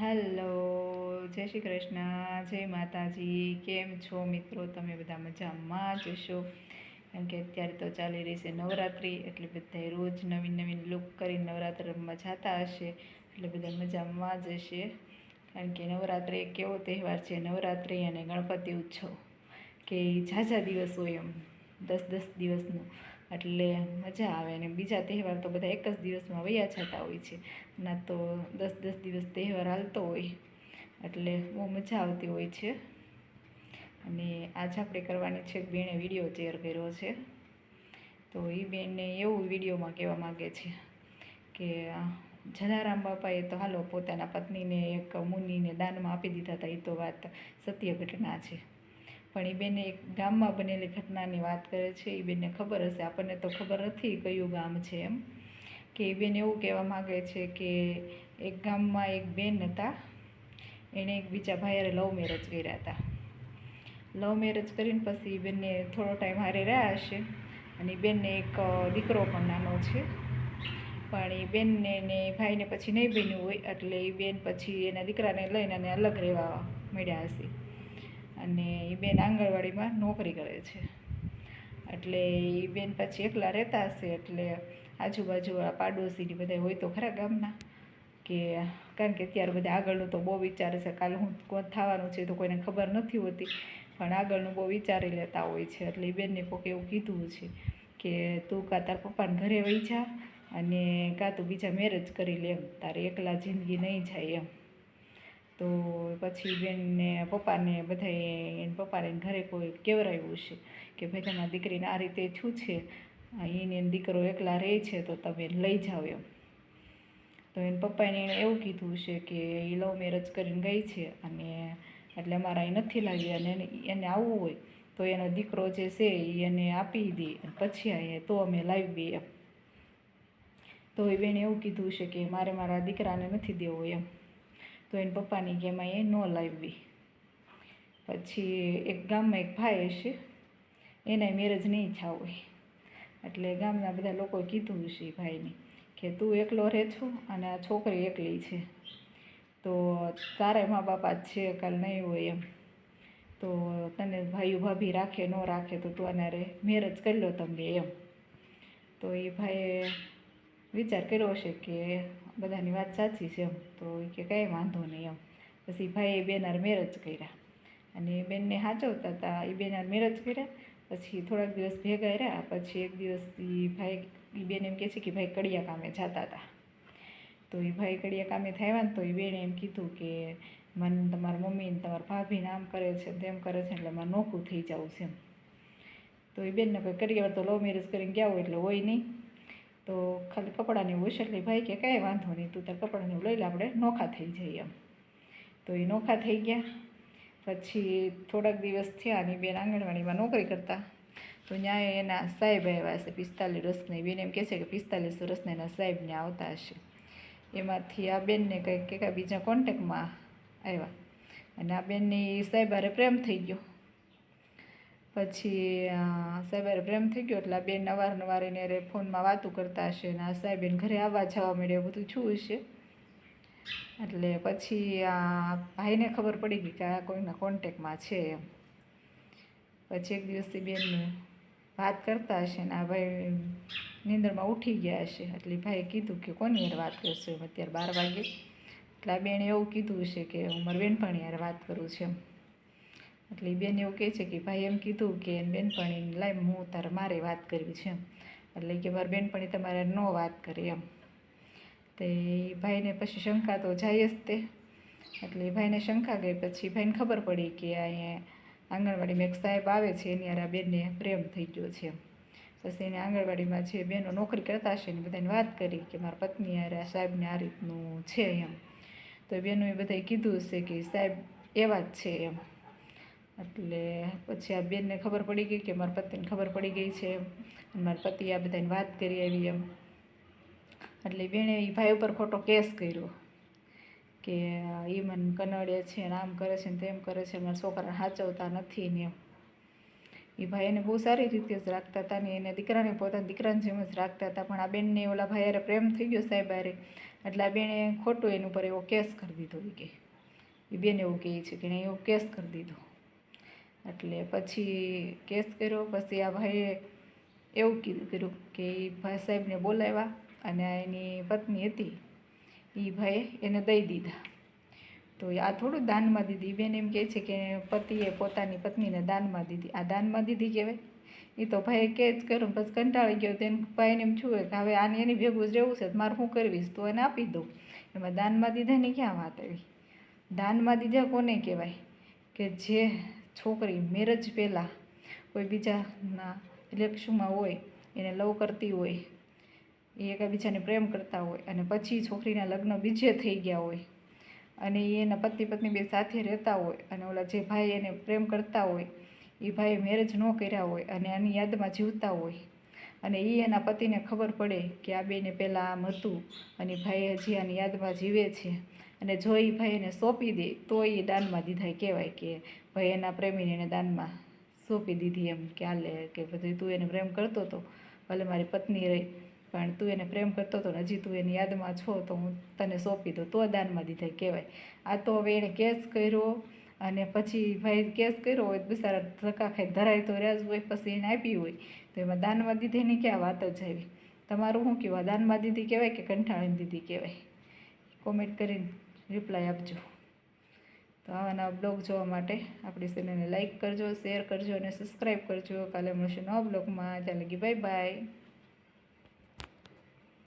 Hello, જય શ્રી કૃષ્ણ, જય માતાજી, કેમ છો મિત્રો? તમે બધા મજામાં જ છો કેમ કે અત્યારે તો ચાલી રહી છે નવરાત્રિ, એટલે બધા રોજ નવીન નવીન લુક કરીને નવરાત્રિ રમવા જતા હશે, એટલે બધા મજામાં જ હશે. કારણ કે નવરાત્રિ એક કેવો તહેવાર છે, નવરાત્રિ અને ગણપતિ ઉત્સવ, કે ઝાઝા દિવસ હોય એમ, દસ દસ દિવસનું. એટલે મજા આવે અને બીજા તહેવાર તો બધા એક જ દિવસમાં વયા જતા હોય છે. ના તો દસ દસ દિવસ તહેવાર હાલતો હોય, એટલે બહુ મજા આવતી હોય છે. અને આજ આપણે કરવાની છે બેણે વીડિયો શેર કર્યો છે. તો એ બેનને એવું વિડીયોમાં કહેવા માગે છે કે, જલારામ બાપાએ તો હાલો પોતાના પત્નીને એક મુનિને દાનમાં આપી દીધા હતા એ તો વાત સત્ય ઘટના છે. પણ એ બેને એક ગામમાં બનેલી ઘટનાની વાત કરે છે. એ બેનને ખબર હશે. આપણને તો ખબર નથી કયું ગામ છે એમ. કે એ બેન એવું કહેવા માગે છે કે એક ગામમાં એક બેન હતા. એણે એક બીજા ભાઈએ લવ મેરેજ કર્યા હતા. લવ મેરેજ કરીને પછી એ બેનને થોડો ટાઈમ હારે રહ્યા હશે અને એ બેનને એક દીકરો પણ નાનો છે. પણ એ બેનને ને ભાઈને પછી નહીં બન્યું હોય એટલે એ બેન પછી એના દીકરાને લઈને અને અલગ રહેવા મળ્યા હશે. અને એ બેન આંગણવાડીમાં નોકરી કરે છે. એટલે એ બેન પછી એકલા રહેતા હશે એટલે આજુબાજુ આ પાડોશીની બધા હોય તો ખરા ગામના. કે કારણ કે અત્યારે બધા આગળનું તો બહુ વિચારે છે, કાલે હું થવાનું છે તો કોઈને ખબર નથી હોતી. પણ આગળનું બહુ વિચારી લેતા હોય છે, એટલે એ બેનને કોઈક એવું કીધું છે કે તું કાં તાર પપ્પાને ઘરે વહી જા અને કાં તું બીજા મેરેજ કરી લે એમ. તારે એકલા જિંદગી નહીં જાય એમ. તો પછી બેનને, પપ્પાને બધાએ, એને પપ્પાને ઘરે કોઈ કેવરાવ્યું છે કે ભાઈ, તમારી દીકરીને આ રીતે છું? છે એને દીકરો એકલા રહે છે, તો તમે લઈ જાઓ એમ. તો એને પપ્પાને એણે એવું કીધું છે કે એ લવ મેરેજ કરીને ગઈ છે અને એટલે અમારા અહીં નથી લાગ્યા અને એને આવવું હોય તો એનો દીકરો જે છે એ એને આપી દે પછી આવીએ તો અમે લાવી એમ. તો એ બેને એવું કીધું છે કે મારે મારા દીકરાને નથી દેવો એમ. તો એને પપ્પાની ગેમાં એ ન લાવવી. પછી એક ગામમાં એક ભાઈ હશે એના મેરેજ નહીં થયા હોય એટલે ગામના બધા લોકોએ કીધું છે ભાઈને કે તું એકલો રહે છો અને આ છોકરી એકલી છે. તો તારે મા બાપા જ છે, કાલ નહીં હોય એમ. તો તને ભાઈ ભાભી રાખે, ન રાખે તો તું આના રે મેરેજ કરી લો તમે એમ. તો એ ભાઈએ વિચાર કર્યો હશે કે બધાની વાત સાચી છે એમ. તો એ કે કાંઈ વાંધો નહીં એમ. પછી ભાઈએ બેનાર મેરેજ કર્યા. અને એ બેનને સાચવતા હતા એ બેનાર મેરેજ કર્યા. પછી થોડાક દિવસ ભેગા રહ્યા. પછી એક દિવસ એ ભાઈ એ બેન એમ કહે છે કે ભાઈ કડિયા કામે જતા હતા તો એ ભાઈ કડિયા કામે થયા ને તો એ બેને એમ કીધું કે મને તમારા મમ્મી ને તમારા ભાભીને આમ કરે છે તેમ કરે છે એટલે મારે નોખું થઈ જવું છે એમ. તો એ બેનને કોઈ કરિયાવર તો લવ મેરેજ કરીને ગયા હોય એટલે હોય નહીં. તો ખાલી કપડાને એવું હશે એટલે ભાઈ કે કાંઈ વાંધો નહીં, તું તાર કપડાને એવું લઈ લે, આપણે નોખા થઈ જઈએ એમ. તો એ નોખા થઈ ગયા. પછી થોડાક દિવસ થયા અને બેન આંગણવાડીમાં નોકરી કરતા. તો ત્યાં એના સાહેબ આવ્યા હશે, પિસ્તાલીસ રસને બેન એમ કહે છે કે પિસ્તાલીસ વર્ષના એના સાહેબને આવતા હશે. એમાંથી આ બેનને કંઈક કે કાંઈ બીજા કોન્ટેકમાં આવ્યા. અને આ બેનની સાહેબ હારે પ્રેમ થઈ ગયો. પછી સાહેબ પ્રેમ થઈ ગયો એટલે બેન અવારનવાર એને અરે ફોનમાં વાતું કરતા હશે અને આ સાહેબ ઘરે આવવા જવા મળ્યો, બધું છું હશે. એટલે પછી આ ભાઈને ખબર પડી ગઈ કે આ કોઈના કોન્ટેકમાં છે એમ. પછી એક દિવસથી બેન વાત કરતા હશે ને આ ભાઈ નીંદરમાં ઉઠી ગયા હશે. એટલે ભાઈએ કીધું કે કોની યાર વાત કરશે અત્યારે બાર વાગે. એટલે આ બેને એવું કીધું હશે કે હું મારી બેનપણી યાર વાત કરું છું એમ. એટલે બેન એવું કહે છે કે ભાઈ, એમ કીધું કે બેનપણી લાઈ હું તારે મારે વાત કરવી છે એમ. એટલે કે મારી બેનપણી તમારે ન વાત કરી એમ. તે ભાઈને પછી શંકા તો જાય જ તે. એટલે ભાઈને શંકા ગઈ, પછી ભાઈને ખબર પડી કે અહીંયા આંગણવાડીમાં એક સાહેબ આવે છે, એની આ બેનને પ્રેમ થઈ ગયો છે પછી એને આંગણવાડીમાં જે બેનો નોકરી કરતા હશે ને બધાને વાત કરી કે મારા પત્ની આ સાહેબને આ રીતનું છે એમ. તો બેનોએ બધાએ કીધું હશે કે સાહેબ એવા જ છે એમ. એટલે પછી આ બેનને ખબર પડી ગઈ કે મારા પતિને ખબર પડી ગઈ છે. મારા પતિ આ બધાને વાત કરી આવી એમ. એટલે બેને એ ભાઈ ઉપર ખોટો કેસ કર્યો કે એ મને કનડે છે ને આમ કરે છે ને તેમ કરે છે, મારા છોકરાને સાચવતા નથી ને એમ. એ ભાઈ એને બહુ સારી રીતે જ રાખતા હતા ને એને દીકરાને પોતાના દીકરાને જેમ જ રાખતા હતા. પણ આ બેનને ઓલા ભાઈ પ્રેમ થઈ ગયો સાહેબ અરે એટલે આ બેને ખોટું એની ઉપર એવો કેસ કરી દીધો એ કે. એ બેન એવું કહે છે કે એણે એવો કેસ કરી દીધો. એટલે પછી કેસ કર્યો, પછી આ ભાઈએ એવું કીધું, કર્યું કે એ ભાઈ સાહેબને બોલાવ્યા અને એની પત્ની હતી. એ ભાઈએ એને દઈ દીધા. તો આ થોડું દાનમાં દીધી. બેન એમ કહે છે કે પતિએ પોતાની પત્નીને દાનમાં દીધી. આ દાનમાં દીધી કહેવાય. એ તો ભાઈ કે જ કર્યું પછી કંટાળી ગયો. તેને ભાઈને એમ છું કે હવે આને એની ભેગું જ રહેવું છે મારે શું કરવીશ તો એને આપી દઉં. એમાં દાનમાં દીધાની ક્યાં વાત આવી? દાનમાં દીધા કોને કહેવાય? કે જે છોકરી મેરેજ પહેલાં કોઈ બીજાના રિલેક્શનમાં હોય, એને લવ કરતી હોય, એ એકબીજાને પ્રેમ કરતા હોય અને પછી છોકરીના લગ્ન બીજે થઈ ગયા હોય અને એના પતિ પત્ની બે સાથે રહેતા હોય અને ઓલા જે ભાઈ એને પ્રેમ કરતા હોય, એ ભાઈ મેરેજ ન કર્યા હોય અને આની યાદમાં જીવતા હોય અને એ એના પતિને ખબર પડે કે આ બેને પહેલાં આમ હતું અને ભાઈ હજી આની યાદમાં જીવે છે. અને જો એ ભાઈ એને સોંપી દે, તો એ દાનમાં દીધા કહેવાય કે ભાઈ એના પ્રેમીને એને દાનમાં સોંપી દીધી એમ કે હાલે, કે બધું તું એને પ્રેમ કરતો હતો ભલે મારી પત્ની રહી, પણ તું એને પ્રેમ કરતો હતો ને હજી તું એની યાદમાં છો તો હું તને સોંપી દઉં. તો દાનમાં દીધા કહેવાય. આ તો હવે એણે કેસ કર્યો અને પછી ભાઈ કેસ કર્યો હોય બિચારા ધક્કા ખાઈ ધરાય તો જ હોય, પછી એને આપી હોય. તો એમાં દાનમાં દીધીની ક્યાં વાત જ આવી? તમારું શું કહેવાય દાનમાં દીધી કહેવાય કે કંઠાળીની દીધી કહેવાય? કોમેન્ટ કરીને રિપ્લાય આપજો. તો આવાના બ્લોગ જોવા માટે આપણી ચેનલને લાઇક કરજો શેર કરજો અને સબસ્ક્રાઈબ કરજો. કાલે મળશે નવા બ્લોગમાં. ત્યાં લગી બાય બાય